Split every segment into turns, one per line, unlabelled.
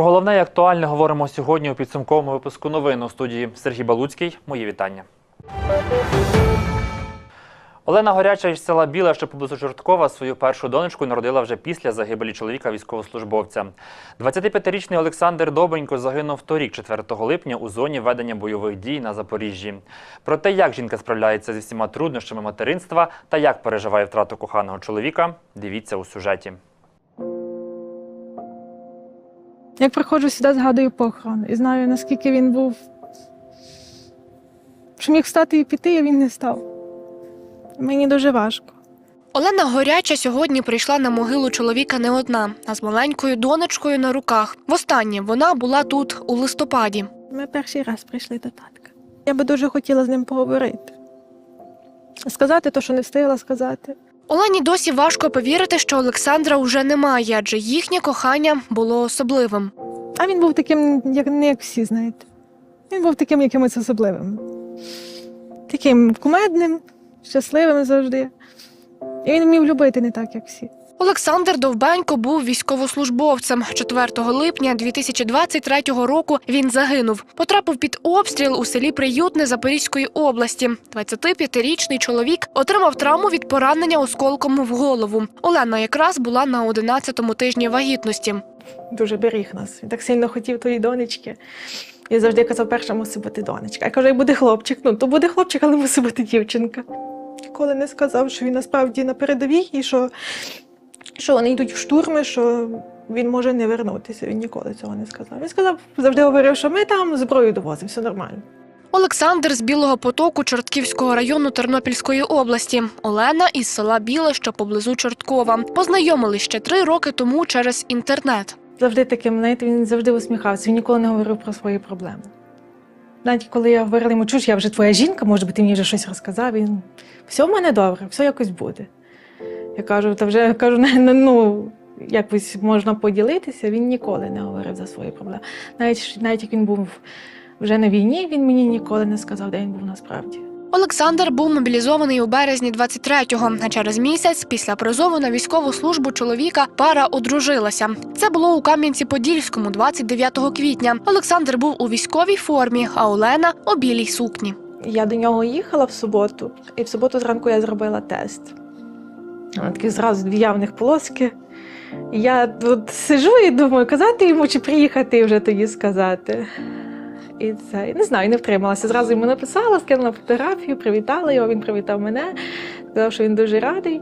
Про головне і актуальне говоримо сьогодні у підсумковому випуску новин у студії Сергій Балуцький. Мої вітання. Олена Горяча із села Біле, що поблизу Чорткова, свою першу донечку народила вже після загибелі чоловіка військовослужбовця. 25-річний Олександр Добенько загинув торік, 4 липня, у зоні ведення бойових дій на Запоріжжі. Про те, як жінка справляється зі всіма труднощами материнства та як переживає втрату коханого чоловіка, дивіться у сюжеті.
Як приходжу сюди, згадую похорон і знаю, наскільки він був. Що міг встати і піти, а він не став. Мені дуже важко.
Олена Горяча сьогодні прийшла на могилу чоловіка не одна, а з маленькою донечкою на руках. Востаннє вона була тут у листопаді.
Ми перший раз прийшли до татка. Я би дуже хотіла з ним поговорити. Сказати те, що не встигла сказати.
Олені досі важко повірити, що Олександра уже немає, адже їхнє кохання було особливим.
А він був таким, як не як всі, знаєте. Він був таким якимось особливим. Таким кумедним, щасливим завжди. І він вмів любити не так, як всі.
Олександр Довбенько був військовослужбовцем. 4 липня 2023 року він загинув. Потрапив під обстріл у селі Приютне Запорізької області. 25-річний чоловік отримав травму від поранення осколком в голову. Олена якраз була на 11-му тижні вагітності.
Дуже беріг нас. Він так сильно хотів тої донечки. І завжди казав, перша мусить бути донечка. Я кажу, як буде хлопчик, ну то буде хлопчик, але мусить бути дівчинка. Ніколи не сказав, що він насправді на передовій і що, що вони йдуть в штурми, що він може не вернутися. Він ніколи цього не сказав. Він сказав, завжди говорив, що ми там зброю довозимо, все нормально.
Олександр з Білого потоку Чортківського району Тернопільської області. Олена із села Біле, що поблизу Чорткова. Познайомились ще три роки тому через інтернет.
Завжди таким, знаєте, він завжди усміхався, він ніколи не говорив про свої проблеми. Навіть коли я говорила йому, чуш, я вже твоя жінка, може би ти мені вже щось розказав. Він все в мене добре, все якось буде. Я кажу, та вже кажу, не, ну, якось можна поділитися. Він ніколи не говорив за свої проблеми. Навіть, навіть як він був вже на війні, він мені ніколи не сказав, де він був насправді.
Олександр був мобілізований у березні 23-го, а через місяць після призову на військову службу чоловіка пара одружилася. Це було у Кам'янці-Подільському 29 квітня. Олександр був у військовій формі, а Олена у білій сукні.
Я до нього їхала в суботу, і в суботу зранку я зробила тест. Такі зразу дві явних полоски. Я тут сижу і думаю, казати йому чи приїхати вже тоді сказати. І це не знаю, не втрималася. Зразу йому написала, скинула фотографію, привітала його, він привітав мене, сказав, що він дуже радий.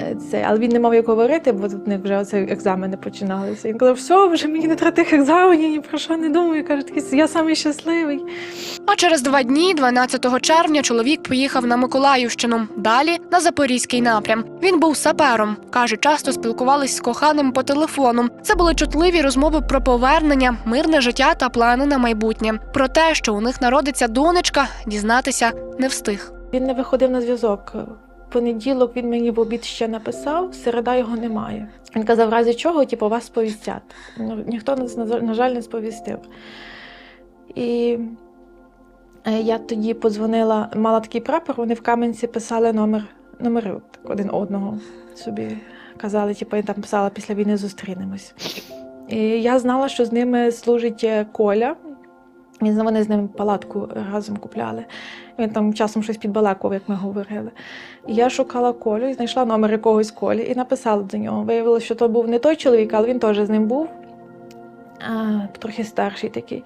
Е, Це, але він не мав як говорити, бо тут них вже оце екзамени починалися. Він казав, все, вже мені не треба тих екзаменів, ні про що не думаю. Каже, я самий щасливий.
А через два дні, 12 червня, чоловік поїхав на Миколаївщину. Далі на Запорізький напрям. Він був сапером. каже, часто спілкувались з коханим по телефону. Це були чутливі розмови про повернення, мирне життя та плани на майбутнє. Про те, що у них народиться донечка, дізнатися не встиг.
Він не виходив на зв'язок. Понеділок він мені в обід ще написав, середа його немає. Він казав, в разі чого, типу, вас сповістять. Ну, ніхто нас, на на жаль, не сповістив. І е, я тоді подзвонила, мала такий прапор, вони в Кам'янці писали номер, номери так, один одного собі. Казали, типу, я там писала після війни зустрінемось. І я знала, що з ними служить е, Коля. Вони з ним палатку разом купляли. Він там часом щось підбалакував, як ми говорили. І я шукала Колю і знайшла номер якогось Колі і написала до нього. Виявилося, що то був не той чоловік, але він теж з ним був, а, трохи старший такий.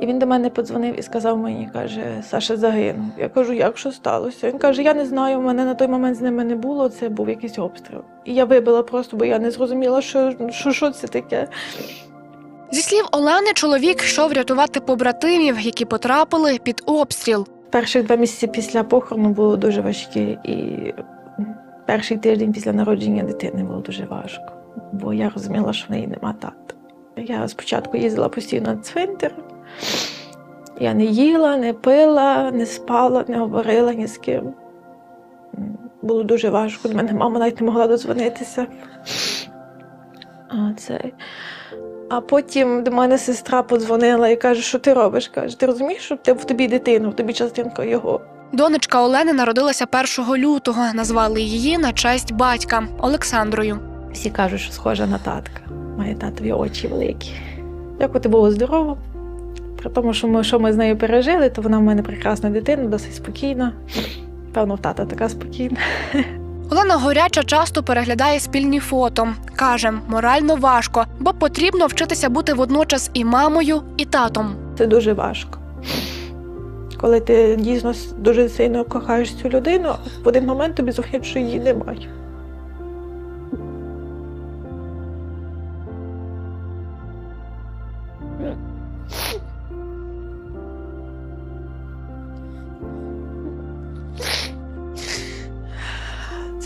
І він до мене подзвонив і сказав мені, каже, Саша загинув. Я кажу, як що сталося? Він каже, я не знаю, мене на той момент з ними не було, це був якийсь обстріл. І я вибила просто, бо я не зрозуміла, що, що, що це таке.
Зі слів Олени, чоловік йшов рятувати побратимів, які потрапили під обстріл.
Перших два місяці після похорону було дуже важкі, і перший тиждень після народження дитини було дуже важко, бо я розуміла, що в неї нема тата. Я спочатку їздила постійно на цвинтар. Я не їла, не пила, не спала, не говорила ні з ким. Було дуже важко. До мене мама навіть не могла дозвонитися. А, це... а потім до мене сестра подзвонила і каже, що ти робиш? Каже, ти розумієш, що в тобі дитина, в тобі частинка його.
Донечка Олени народилася 1 лютого. Назвали її на честь батька Олександрою.
Всі кажуть, що схожа на татка. має татові очі великі. Дякувати Богу здорово. При тому, що ми, що ми з нею пережили, то вона в мене прекрасна дитина, досить спокійна. Певно, в тата така спокійна.
Олена Горяча часто переглядає спільні фото. Каже, морально важко, бо потрібно вчитися бути водночас і мамою, і татом.
Це дуже важко. Коли ти дійсно дуже сильно кохаєш цю людину, в один момент тобі зовсім її немає.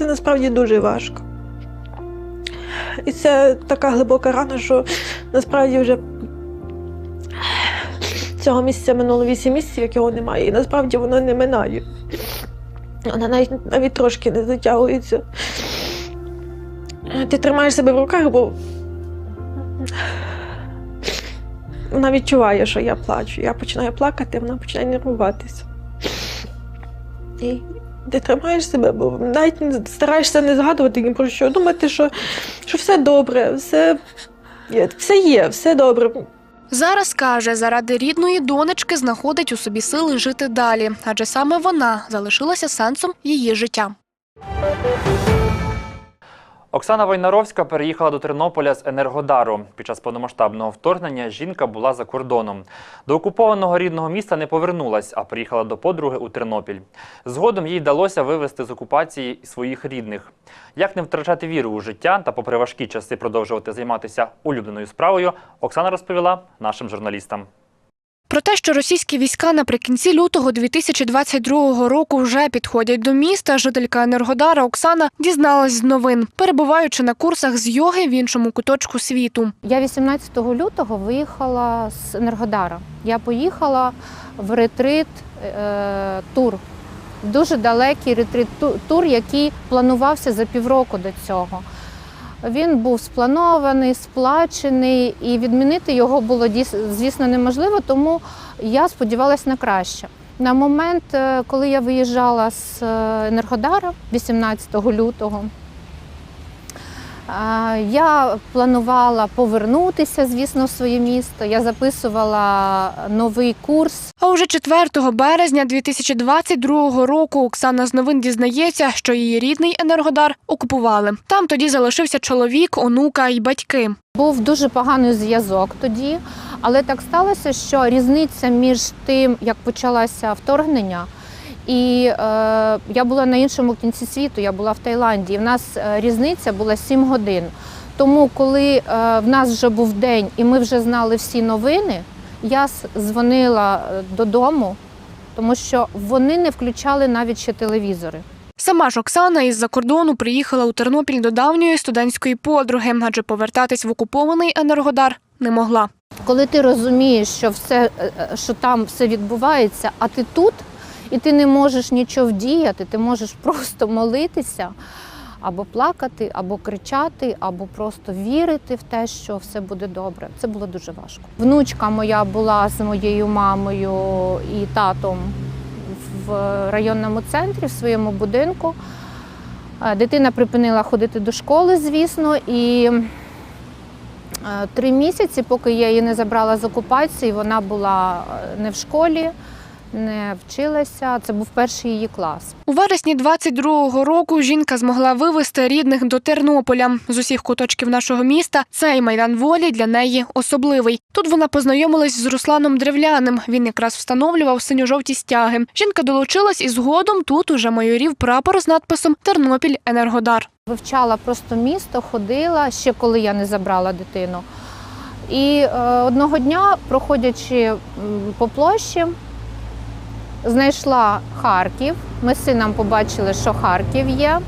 Насправді дуже важко. І це така глибока рана, що насправді вже цього місяця минуло 8 місяців, як його немає, і насправді воно не минає. Вона навіть, навіть трошки не затягується. Ти тримаєш себе в руках, бо вона відчуває, що я плачу. Я починаю плакати, вона починає нервуватися. І ти тримаєш себе, бо навіть стараєшся не згадувати ні про що. Думати, що, що все добре, все все є, все добре.
Зараз каже, заради рідної донечки знаходить у собі сили жити далі, адже саме вона залишилася сенсом її життя.
Оксана Войнаровська переїхала до Тернополя з Енергодару. Під час повномасштабного вторгнення жінка була за кордоном. До окупованого рідного міста не повернулась, а приїхала до подруги у Тернопіль. Згодом їй вдалося вивезти з окупації своїх рідних. Як не втрачати віру у життя та, попри важкі часи, продовжувати займатися улюбленою справою, Оксана розповіла нашим журналістам.
Про те, що російські війська наприкінці лютого 2022 року вже підходять до міста, жителька Енергодара Оксана дізналась з новин, перебуваючи на курсах з йоги в іншому куточку світу.
Я 18 лютого виїхала з Енергодара. Я поїхала в ретрит е, тур. Дуже далекий ретрит тур, який планувався за півроку до цього. Він був спланований, сплачений, і відмінити його було звісно неможливо, тому я сподівалася на краще. На момент, е, коли я виїжджала з е, Енергодара 18 лютого, я планувала повернутися, звісно, в своє місто. Я записувала новий курс
А уже 4 березня 2022 року Оксана з новин дізнається, що її рідний Енергодар окупували. Там тоді залишився чоловік, онука і батьки.
Був дуже поганий зв'язок тоді, але так сталося, що різниця між тим, як почалося вторгнення, і е, я була на іншому кінці світу, я була в Таїланді. І в нас е, різниця була 7 годин. Тому, коли е, в нас вже був день і ми вже знали всі новини, я дзвонила е, додому, тому що вони не включали навіть ще телевізори.
Сама ж Оксана із-за кордону приїхала у Тернопіль до давньої студентської подруги, адже повертатись в окупований Енергодар не могла.
коли ти розумієш, що все, е, що там все відбувається, а ти тут, і ти не можеш нічого вдіяти, ти можеш просто молитися, або плакати, або кричати, або просто вірити в те, що все буде добре. Це було дуже важко. Внучка моя була з моєю мамою і татом в районному центрі, в своєму будинку. Е, Дитина припинила ходити до школи, звісно, і Е, Три місяці, поки я її не забрала з окупації, вона була е, не в школі, не вчилася. Це був перший її клас.
У вересні 22-го року жінка змогла вивезти рідних до Тернополя. З усіх куточків нашого міста цей майдан волі для неї особливий. Тут вона познайомилась з Русланом Древляним. Він якраз встановлював синьо-жовті стяги. Жінка долучилась і згодом тут уже майорів прапор з надписом Тернопіль Енергодар.
Вивчала просто місто, ходила ще коли я не забрала дитину. І е, одного дня, проходячи по площі, знайшла Харків. Ми з сином побачили, що Харків є.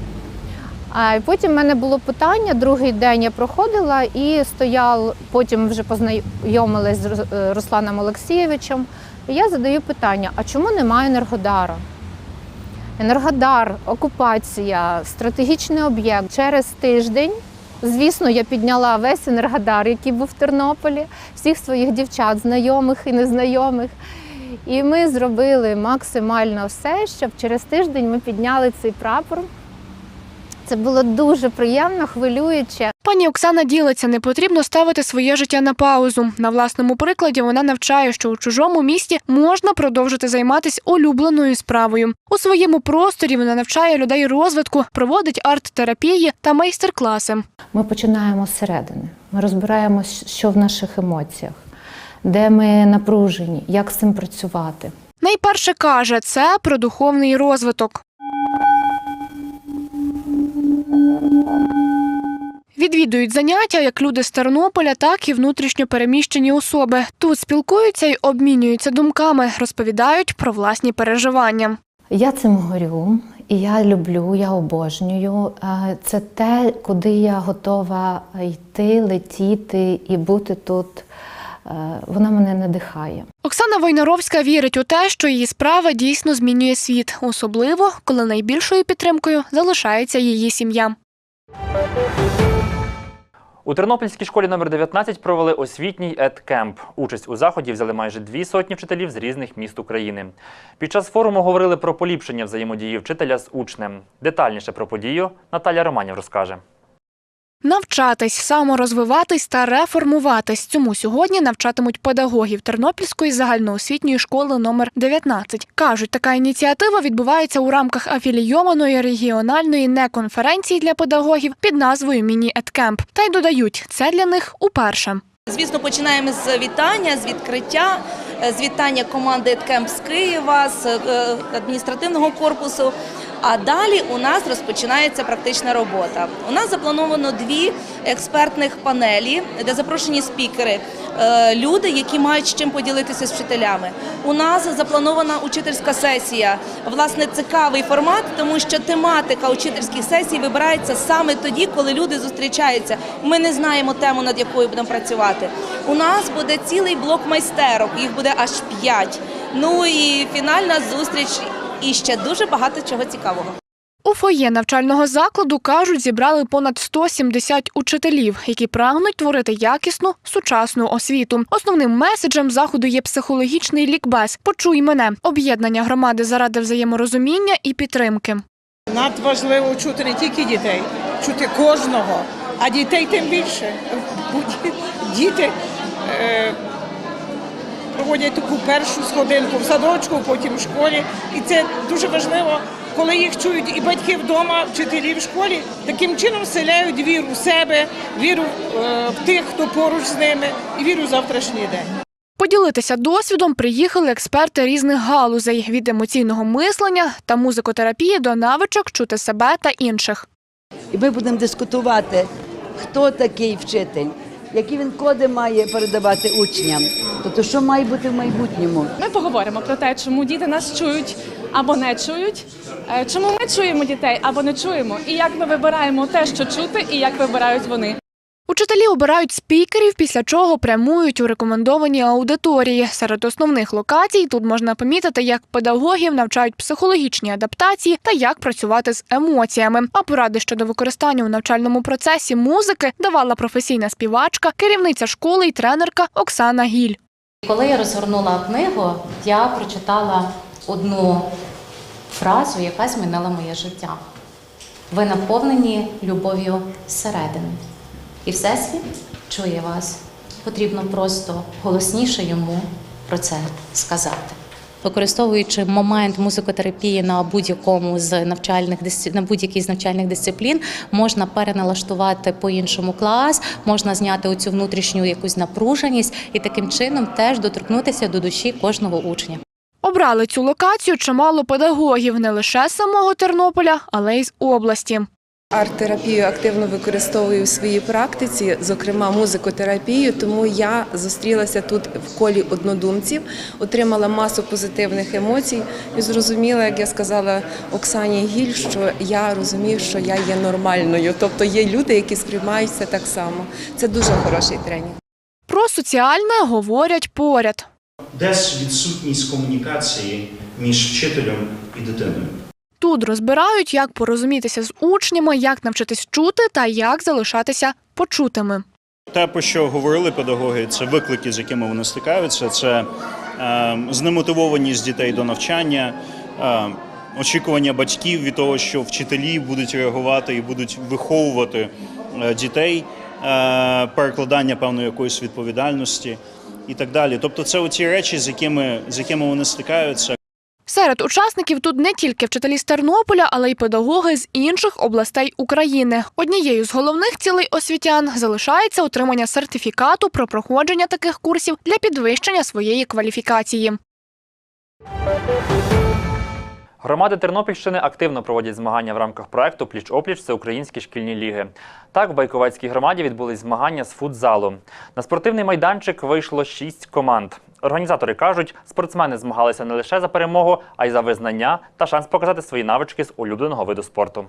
А потім в мене було питання. Другий день я проходила і стояв, потім вже познайомилась з е, Русланом Олексійовичем. І я задаю питання: а чому немає Енергодара? Енергодар, окупація, стратегічний об'єкт. Через тиждень, звісно, я підняла весь енергодар, який був в Тернополі, всіх своїх дівчат, знайомих і незнайомих. І ми зробили максимально все, щоб через тиждень ми підняли цей прапор. Це було дуже приємно, хвилююче.
Пані Оксана ділиться, не потрібно ставити своє життя на паузу. На власному прикладі вона навчає, що у чужому місті можна продовжити займатися улюбленою справою. У своєму просторі вона навчає людей розвитку, проводить арт-терапії та майстер-класи.
Ми починаємо зсередини. Ми розбираємось, що в наших емоціях, де ми напружені, як з цим працювати.
Найперше каже, це про духовний розвиток. Відвідують заняття як люди з Тернополя, так і внутрішньо переміщені особи. Тут спілкуються й обмінюються думками, розповідають про власні переживання.
Я цим горю, і я люблю, я обожнюю. Це те, куди я готова йти, летіти і бути тут. Е, Вона мене надихає.
Оксана Войнаровська вірить у те, що її справа дійсно змінює світ, особливо коли найбільшою підтримкою залишається її сім'я.
У Тернопільській школі номер 19 провели освітній ед-кемп. Участь у заході взяли майже дві сотні вчителів з різних міст України. Під час форуму говорили про поліпшення взаємодії вчителя з учнем. Детальніше про подію Наталя Романів розкаже.
Навчатись, саморозвиватись та реформуватись. Цьому сьогодні навчатимуть педагогів Тернопільської загальноосвітньої школи номер 19. Кажуть, така ініціатива відбувається у рамках афілійованої регіональної неконференції для педагогів під назвою Міні Едкемп. Та й додають, це для них уперше.
Звісно, починаємо з вітання, з відкриття, е, з вітання команди «Еткемп» з Києва, з е, адміністративного корпусу. А далі у нас розпочинається практична робота. У нас заплановано дві експертних панелі, де запрошені спікери, е, люди, які мають чим поділитися з вчителями. У нас запланована учительська сесія. Власне, цікавий формат, тому що тематика учительських сесій вибирається саме тоді, коли люди зустрічаються. Ми не знаємо тему, над якою будемо працювати. У нас буде цілий блок майстерок, їх буде аж п'ять. Ну і фінальна зустріч, і ще дуже багато чого цікавого.
У фоє навчального закладу кажуть, зібрали понад 170 учителів, які прагнуть творити якісну сучасну освіту. Основним меседжем заходу є психологічний лікбез. Почуй мене об'єднання громади заради взаєморозуміння і підтримки.
Надважливо чути не тільки дітей, чути кожного, а дітей тим більше. Діти е, проводять таку першу сходинку в садочку, потім в школі. І це дуже важливо, коли їх чують і батьки вдома, вчителі в школі, таким чином вселяють віру в себе, віру е, в тих, хто поруч з ними, і віру в завтрашній день.
Поділитися досвідом приїхали експерти різних галузей від емоційного мислення та музикотерапії до навичок чути себе та інших.
І ми будемо дискутувати, хто такий вчитель, які він коди має передавати учням, тобто що має бути в майбутньому.
Ми поговоримо про те, чому діти нас чують або не чують, е, чому ми чуємо дітей або не чуємо, і як ми вибираємо те, що чути, і як вибирають вони.
Учителі обирають спікерів, після чого прямують у рекомендовані аудиторії. Серед основних локацій тут можна помітити, як педагогів навчають психологічні адаптації та як працювати з емоціями. А поради щодо використання у навчальному процесі музики давала професійна співачка, керівниця школи і тренерка Оксана Гіль.
Коли я розгорнула книгу, я прочитала одну фразу, яка змінила моє життя. Ви наповнені любов'ю зсередини. І Всесвіт чує вас. Потрібно просто голосніше йому про це сказати. Використовуючи момент музикотерапії на будь-якому з навчальних на будь-якій з навчальних дисциплін, можна переналаштувати по-іншому клас, можна зняти оцю внутрішню якусь напруженість і таким чином теж доторкнутися до душі кожного учня.
Обрали цю локацію чимало педагогів не лише з самого Тернополя, але й з області.
Арт-терапію активно використовую в своїй практиці, зокрема музикотерапію. Тому я зустрілася тут в колі однодумців, отримала масу позитивних емоцій і зрозуміла, як я сказала Оксані Гіль, що я розумію, що я є нормальною. Тобто є люди, які сприймають це так само. Це дуже хороший тренінг.
Про соціальне говорять поряд.
Десь відсутність комунікації між вчителем і дитиною.
Тут розбирають, як порозумітися з учнями, як навчитись чути та як залишатися почутими.
Те, про що говорили педагоги, це виклики, з якими вони стикаються, це е, знемотивованість дітей до навчання, е, очікування батьків від того, що вчителі будуть реагувати і будуть виховувати е, дітей, е, перекладання певної якоїсь відповідальності і так далі. Тобто, це оці речі, з якими, з якими вони стикаються.
Серед учасників тут не тільки вчителі з Тернополя, але й педагоги з інших областей України. Однією з головних цілей освітян залишається отримання сертифікату про проходження таких курсів для підвищення своєї кваліфікації.
Громади Тернопільщини активно проводять змагання в рамках проекту Пліч-опліч Всеукраїнські шкільні ліги. Так, в Байковецькій громаді відбулись змагання з футзалу. На спортивний майданчик вийшло шість команд. Організатори кажуть, спортсмени змагалися не лише за перемогу, а й за визнання та шанс показати свої навички з улюбленого виду спорту.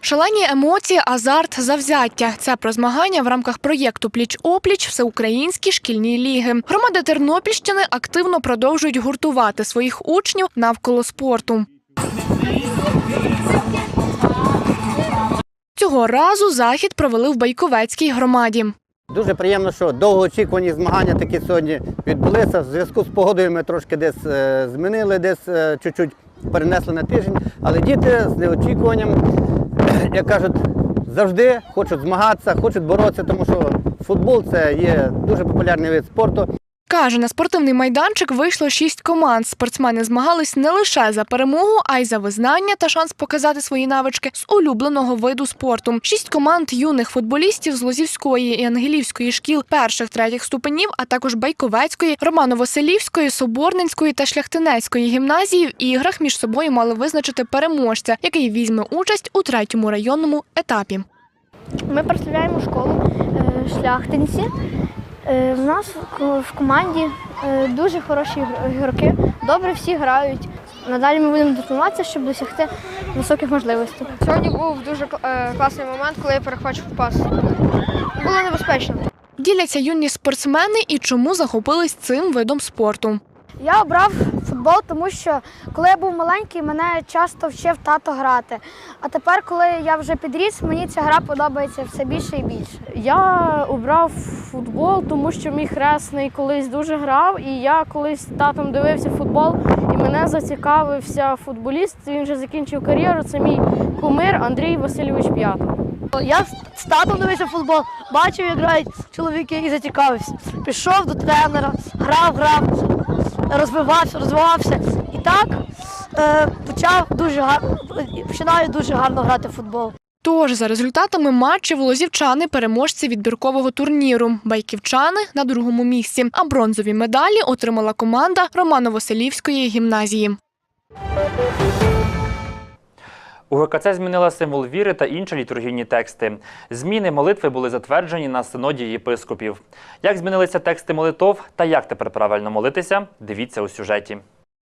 Шалені емоції, азарт, завзяття. Це про змагання в рамках проєкту Пліч-опліч Всеукраїнські шкільні ліги. Громади Тернопільщини активно продовжують гуртувати своїх учнів навколо спорту. Цього разу захід провели в Байковецькій громаді.
Дуже приємно, що довгоочікувані змагання такі сьогодні відбулися. В зв'язку з погодою ми трошки десь е, змінили, десь е, чуть-чуть перенесли на тиждень. Але діти з неочікуванням, як кажуть, завжди хочуть змагатися, хочуть боротися, тому що футбол це є дуже популярний вид спорту.
Каже, на спортивний майданчик вийшло шість команд. Спортсмени змагались не лише за перемогу, а й за визнання та шанс показати свої навички з улюбленого виду спорту. Шість команд юних футболістів з Лозівської і Ангелівської шкіл перших третіх ступенів, а також Байковецької, Романо-Василівської, Соборненської та Шляхтинецької гімназії в іграх між собою мали визначити переможця, який візьме участь у третьому районному етапі.
Ми представляємо школу е, шляхтинці. Е, В нас в- команді е, дуже хороші ігроки, добре всі грають. Надалі ми будемо тренуватися, щоб досягти високих можливостей. Сьогодні був дуже класний момент, коли я перехвачив пас. Було небезпечно.
Діляться юні спортсмени і чому захопились цим видом спорту.
Я обрав футбол, тому що коли я був маленький, мене часто вчив тато грати. А тепер, коли я вже підріс, мені ця гра подобається все більше і більше.
Я обрав футбол, тому що мій хресний колись дуже грав, і я колись з татом дивився футбол, і мене зацікавився футболіст. Він вже закінчив кар'єру. Це мій кумир Андрій Васильович П'ятов.
Я з татом дивився футбол, бачив, як грають чоловіки і зацікавився. Пішов до тренера, грав, грав, розвивався, розвивався. І так е, почав дуже гарно, починаю дуже гарно грати в футбол.
Тож за результатами матчів лозівчани переможці відбіркового турніру. Байківчани на другому місці. А бронзові медалі отримала команда Романо-Василівської гімназії.
У ГКЦ змінила символ віри та інші літургійні тексти. Зміни молитви були затверджені на синоді єпископів. Як змінилися тексти молитов та як тепер правильно молитися, дивіться у сюжеті.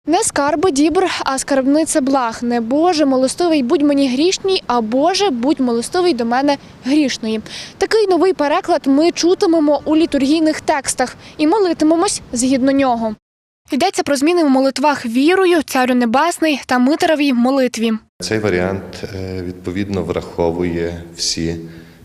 Не скарби дібр, а скарбниця благ. Не Боже, милостивий, будь мені грішній, а Боже, будь милостивий до мене грішної. Такий новий переклад ми чутимемо у літургійних текстах і молитимемось згідно нього. Йдеться про зміни в молитвах вірою, царю небесний та митаровій молитві.
Цей варіант е, відповідно враховує всі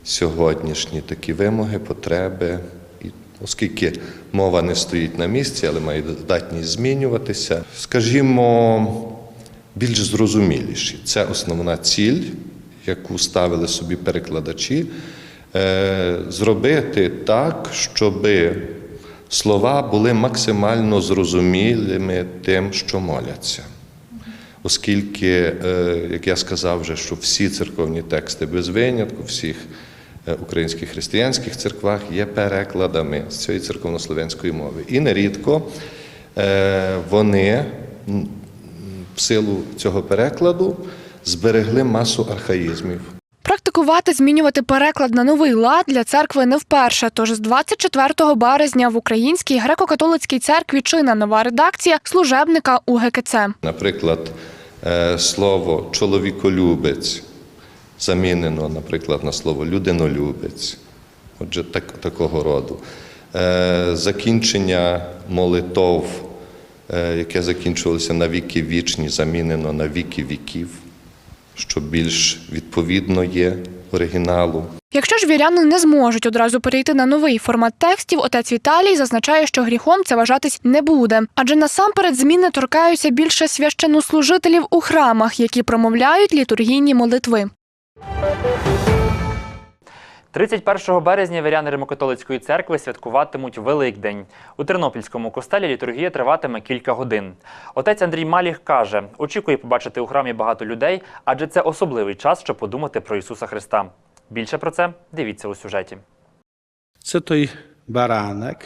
сьогоднішні такі вимоги, потреби. І оскільки мова не стоїть на місці, але має здатність змінюватися, скажімо, більш зрозуміліші. Це основна ціль, яку ставили собі перекладачі, е, зробити так, щоби слова були максимально зрозумілими тим, що моляться. Оскільки, е, як я сказав вже, що всі церковні тексти без винятку, всіх е, українських християнських церквах є перекладами з цієї церковнослов'янської мови. І нерідко е, вони в силу цього перекладу зберегли масу архаїзмів.
Практикувати змінювати переклад на новий лад для церкви не вперше. Тож з 24 березня в Українській греко-католицькій церкві чинна нова редакція служебника УГКЦ.
Наприклад, е, слово чоловіколюбець замінено, наприклад, на слово людинолюбець. Отже, так, такого роду. Е, Закінчення молитов, е, яке закінчувалося на віки вічні, замінено на віки віків, що більш відповідно є оригіналу.
Якщо ж віряни не зможуть одразу перейти на новий формат текстів, отець Віталій зазначає, що гріхом це вважатись не буде. Адже насамперед зміни торкаються більше священнослужителів у храмах, які промовляють літургійні молитви.
31 березня віряни Римокатолицької церкви святкуватимуть Великдень. У Тернопільському костелі літургія триватиме кілька годин. Отець Андрій Маліх каже, очікує побачити у храмі багато людей, адже це особливий час, щоб подумати про Ісуса Христа. Більше про це дивіться у сюжеті.
Це той баранок,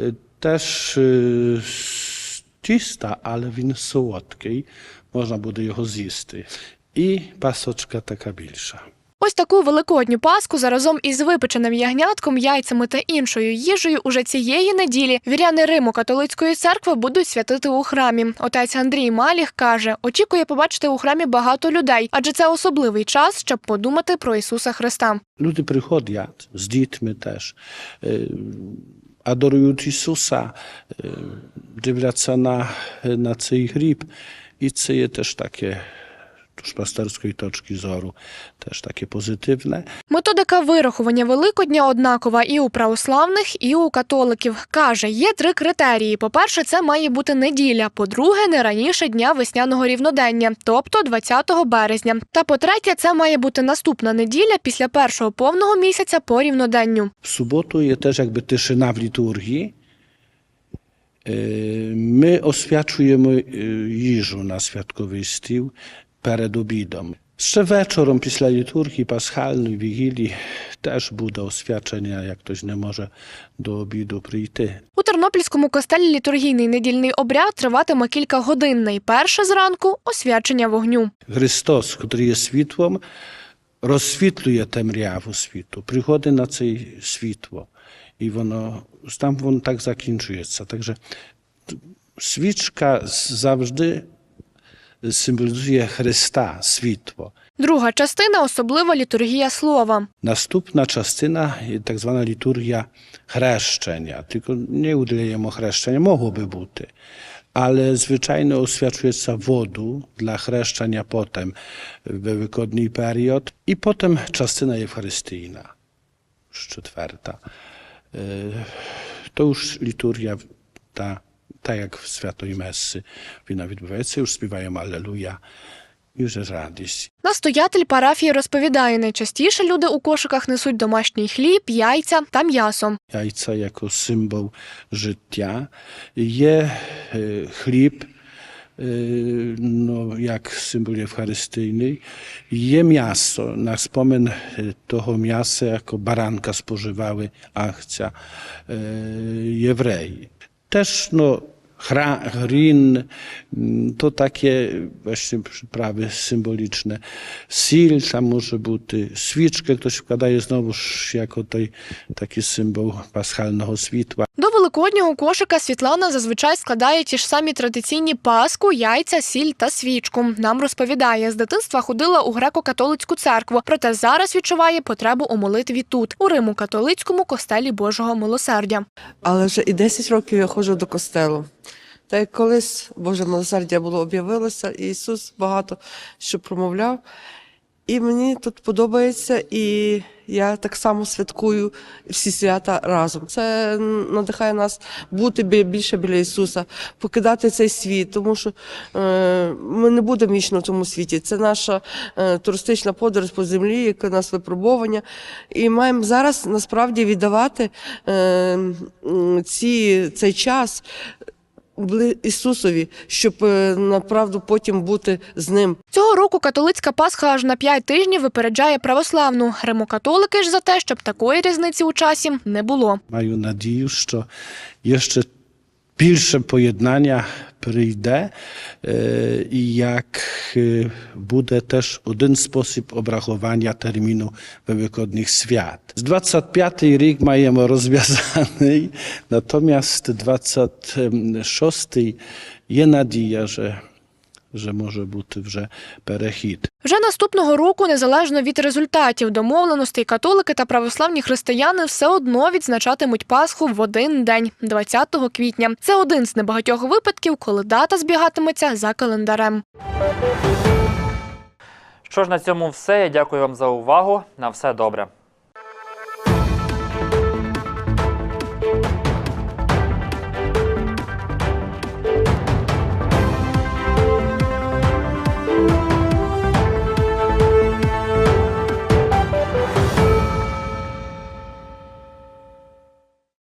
е, теж е, з тіста, але він солодкий, можна буде його з'їсти. І пасочка така більша.
Ось таку великодню паску заразом із випеченим ягнятком, яйцями та іншою їжею уже цієї неділі віряни Риму католицької церкви будуть святити у храмі. Отець Андрій Маліх каже, очікує побачити у храмі багато людей, адже це особливий час, щоб подумати про Ісуса Христа.
Люди приходять з дітьми теж, е, адорують Ісуса, е, дивляться на, на цей гріб. І це є теж таке, пасторської точки зору, теж таке позитивне.
Методика вирахування Великодня однакова і у православних, і у католиків. Каже, є три критерії. По-перше, це має бути неділя. По-друге, не раніше дня весняного рівнодення, тобто 20 березня. Та по-третє, це має бути наступна неділя після першого повного місяця по рівноденню.
W subotu jest też jakby tyszyna w liturgii. E, My oświadczujemy e, jiżu na świadkowy перед обідом. Ще вечором після літургії пасхальної вігілії теж буде освячення, як хтось не може до обіду прийти.
У Тернопільському костелі літургійний недільний обряд триватиме кілька годин. Найперше зранку освячення вогню.
Христос, який є світлом, розсвітлює темряву світу, приходить на це світло. І воно там воно так закінчується. Takže свічка завжди символізує Христа, світло.
Друга частина особлива літургія слова.
Наступна частина так звана літургія хрещення. Тільки не udzielujemy хрещення, mogłoby бути. Ale zwyczajnie oświadczuje wodu dla chrzeszczenia potem we wygodny period i potem частина Євхаристійна, już czwarta. To już liturgia ta, tak jak w Świętej Messy, wina відбувається, już śpiewają Alleluja, już jest radość.
Настоятель парафії розповідає, найчастіше люди у кошиках несуть домашній хліб, яйця та м'ясо.
Je e, chleb, e, no, jak symbol eucharystyjny. Je miasto. Na wspomen e, toho miasta jako baranka spożywały akcja e, Jewreji. Też no, Chra, chrin, mm, to takie właśnie przyprawy symboliczne. Sil tam może свічки хтось вкладає знову ж jako той такий символ пасхального світла.
До великоднього кошика Світлана зазвичай складає ті ж самі традиційні паску, яйця, сіль та свічку. Нам розповідає, з дитинства ходила у греко-католицьку церкву, проте зараз відчуває потребу у молитві тут, у Риму-католицькому костелі Божого милосердя.
Але вже і 10 років я ходжу до костелу. Та як колись Боже милосердя було об'явилося, і Ісус багато що промовляв. І мені тут подобається, і я так само святкую всі свята разом. Це надихає нас бути бі- більше біля Ісуса, покидати цей світ, тому що е, ми не будемо вічно в цьому світі. Це наша е, туристична подорож по землі, яке нас випробування. І маємо зараз насправді віддавати е, ці, цей час. Бли- Ісусові, щоб е, направду потім бути з ним.
Цього року католицька Пасха аж на п'ять тижнів випереджає православну. Римо-католики ж за те, щоб такої різниці у часі не було.
Маю надію, що jeszcze більше pilsze pojednania przyjdę e, i jak będzie też jeden sposób obrachowania terminu Wielkodnich Świat. Z 25 rok mamy rozwiązany, natomiast 26 jest nadzieja, że że може бути вже перехід.
Вже наступного року, незалежно від результатів домовленостей, католики та православні християни все одно відзначатимуть Пасху в один день, 20 квітня. Це один з небагатьох випадків, коли дата збігатиметься за календарем.
Що ж на цьому все. Я дякую вам за увагу. На все добре.